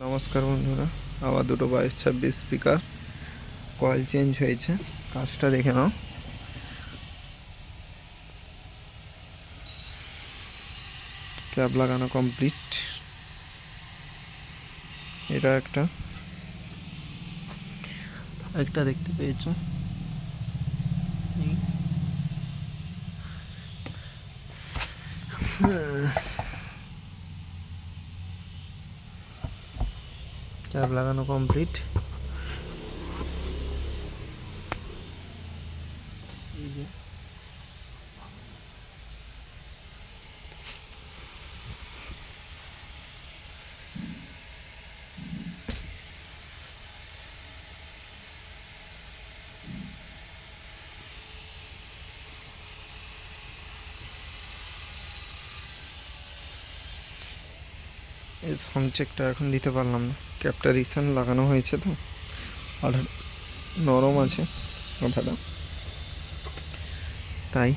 নমস্কার বন্ধুরা, আবার দুটো বাইশ ছাব্বিশ স্পিকার কয়েল চেঞ্জ হয়েছে। কাজটা দেখে নাও। ক্যাব লাগানো কমপ্লিট এটা একটা। একটা দেখতে পেয়েছ। এই। ক্যাব লাগানো কমপ্লিট। এই যে। এই সাউন্ড চেকটা এখন দিতে পারলাম না। ক্যাবটা রিসেন্ট লাগানো হয়েছে তো। আর নরম আছে ওঠাটা তাই।